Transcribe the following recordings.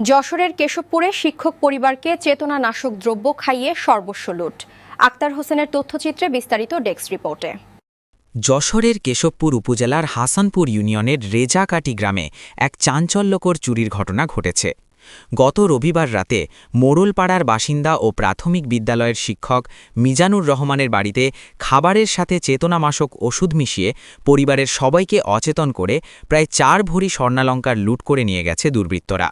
যশোরের কেশবপুরে শিক্ষক পরিবারকে চেতনানাশক দ্রব্য খাইয়ে সর্বস্ব লুট। আক্তার হোসেনের তথ্যচিত্রে বিস্তারিত ডেস্ক রিপোর্টে। যশোরের কেশবপুর উপজেলার হাসানপুর ইউনিয়নের রেজাকাটি গ্রামে এক চাঞ্চল্যকর চুরির ঘটনা ঘটেছে। গত রবিবার রাতে মোড়লপাড়ার বাসিন্দা ও প্রাথমিক বিদ্যালয়ের শিক্ষক মিজানুর রহমানের বাড়িতে খাবারের সাথে চেতনামাশক ওষুধ মিশিয়ে পরিবারের সবাইকে অচেতন করে প্রায় চার ভরি স্বর্ণালঙ্কার লুট করে নিয়ে গেছে দুর্বৃত্তরা।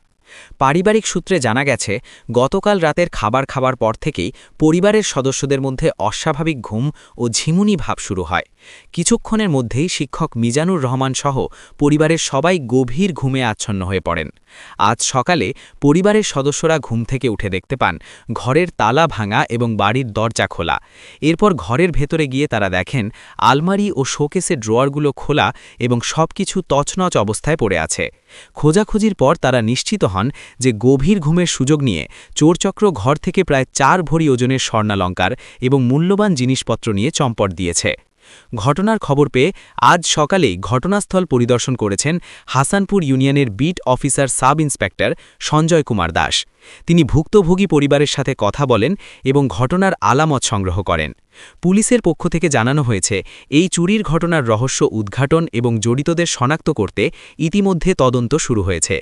পারিবারিক সূত্রে জানা গেছে, গতকাল রাতের খাবার খাবার পর থেকেই পরিবারের সদস্যদের মধ্যে অস্বাভাবিক ঘুম ও ঝিমুনি ভাব শুরু হয়। কিছুক্ষণের মধ্যেই শিক্ষক মিজানুর রহমান সহ পরিবারের সবাই গভীর ঘুমে আচ্ছন্ন হয়ে পড়েন। আজ সকালে পরিবারের সদস্যরা ঘুম থেকে উঠে দেখতে পান ঘরের তালা ভাঙা এবং বাড়ির দরজা খোলা। এরপর ঘরের ভেতরে গিয়ে তারা দেখেন আলমারি ও শোকেসের ড্রয়ারগুলো খোলা এবং সবকিছু তছনছ অবস্থায় পড়ে আছে। খোঁজাখুঁজির পর তারা নিশ্চিত হন যে গভীর ঘুমের সুযোগ নিয়ে চোরচক্র ঘর থেকে প্রায় চার ভরি ওজনের স্বর্ণালঙ্কার এবং মূল্যবান জিনিসপত্র নিয়ে চম্পট দিয়েছে। ঘটনার খবর পেয়ে আজ সকালেই ঘটনাস্থল পরিদর্শন করেছেন হাসানপুর ইউনিয়নের beat officer sub inspector Sanjay Kumar Das. তিনি ভুক্তভোগী পরিবারের সাথে কথা বলেন এবং ঘটনার আলামত সংগ্রহ করেন। পুলিশের পক্ষ থেকে জানানো হয়েছে, এই চুরির ঘটনার রহস্য উদ্ঘাটন এবং জড়িতদের শনাক্ত করতে ইতিমধ্যে তদন্ত শুরু হয়েছে।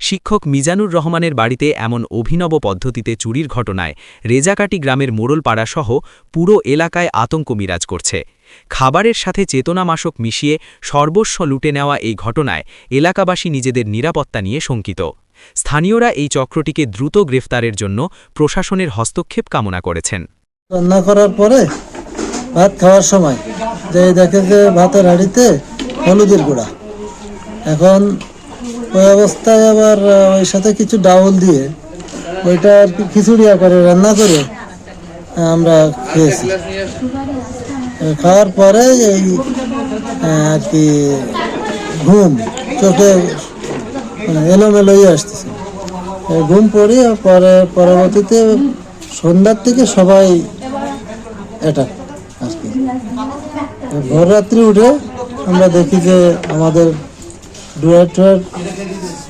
শিক্ষক মিজানুর রহমানের বাড়িতে এমন অভিনব পদ্ধতিতে চুরির ঘটনায় রেজাকাটি গ্রামের মোড়লপাড়াসহ পুরো এলাকায় আতঙ্ক বিরাজ করছে। খাবারের সাথে চেতনামাশক মিশিয়ে সর্বস্ব লুটে নেওয়া এই ঘটনায় এলাকাবাসী নিজেদের নিরাপত্তা নিয়ে শঙ্কিত। স্থানীয়রা এই চক্রটিকে দ্রুত গ্রেফতারের জন্য প্রশাসনের হস্তক্ষেপ কামনা করেছেন। রান্না করার পরে ভাত খাওয়ার সময় যে দেখে যে ভাতের হাঁড়িতে হলুদের গুঁড়া। এখন ওই অবস্থায় আবার ওই সাথে কিছু ডাউল দিয়ে ওইটা আর কি খিচুড়ি আকারে রান্না করে আমরা খেয়েছি। খাওয়ার পরে এই আর কি ঘুম, চোখে মানে এলোমেলোই আসতেছে। ঘুম পড়ি পরে, পরবর্তীতে সন্ধ্যার থেকে সবাই এটা আর কি ভোর রাত্রি উঠে আমরা দেখি যে আমাদের ডুয়ার টুয়ার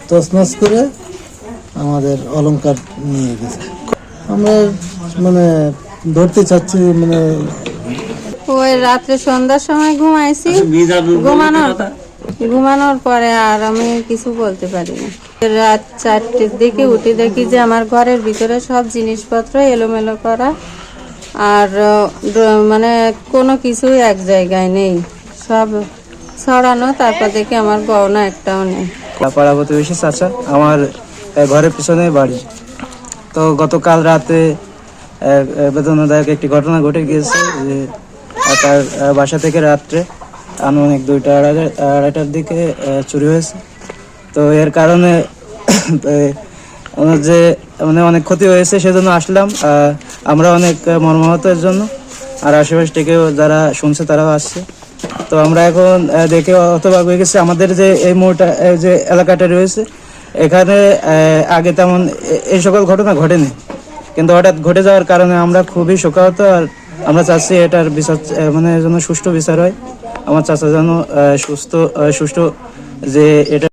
তসনস করে আমাদের অলংকার নিয়ে গেছে। আমরা মানে ধরতে চাচ্ছি মানে ওই রাত্রে সন্ধ্যার সময় ঘুমাইছি। ঘুমানোর ঘুমানোর পরে আর আমি কিছু বলতে পারি না। রাত চারটের দিকে উঠে দেখি যে আমার ঘরের ভিতরে সব জিনিসপত্র এলোমেলো করা। আর মানে কোনো কিছুই এক জায়গায় নেই। সব ছড়ানো, তারপর দেখি আমার গহনা একটাও নেই। পাড়া প্রতিবেশী চাচা, আমার ঘরের পিছনে বাড়ি। তো গতকাল রাতে বেদনাদায়ক একটি ঘটনা ঘটে গিয়েছে যে তার বাসা থেকে রাত্রে আনুমানিক দুইটা আড়াই- আড়াইটার দিকে চুরি হয়েছে। তো এর কারণে ওনার যে মানে অনেক ক্ষতি হয়েছে সেজন্য আসলাম। আমরা অনেক মর্মাহতের জন্য, আর আশেপাশ থেকেও যারা শুনছে তারাও আসছে। তো আমরা এখন দেখে হতবাক হয়ে গেছি। আমাদের যে এই মোড়টা যে এলাকাটা রয়েছে, এখানে আগে তেমন এই সকল ঘটনা ঘটেনি। কিন্তু হঠাৎ ঘটে যাওয়ার কারণে আমরা খুবই শোকাহত আর আমরা চাচ্ছি এটার বিচার মানে যেন সুষ্ঠু বিচার হয়। আমার চাচা যেন সুস্থ সুষ্ঠু যে এটা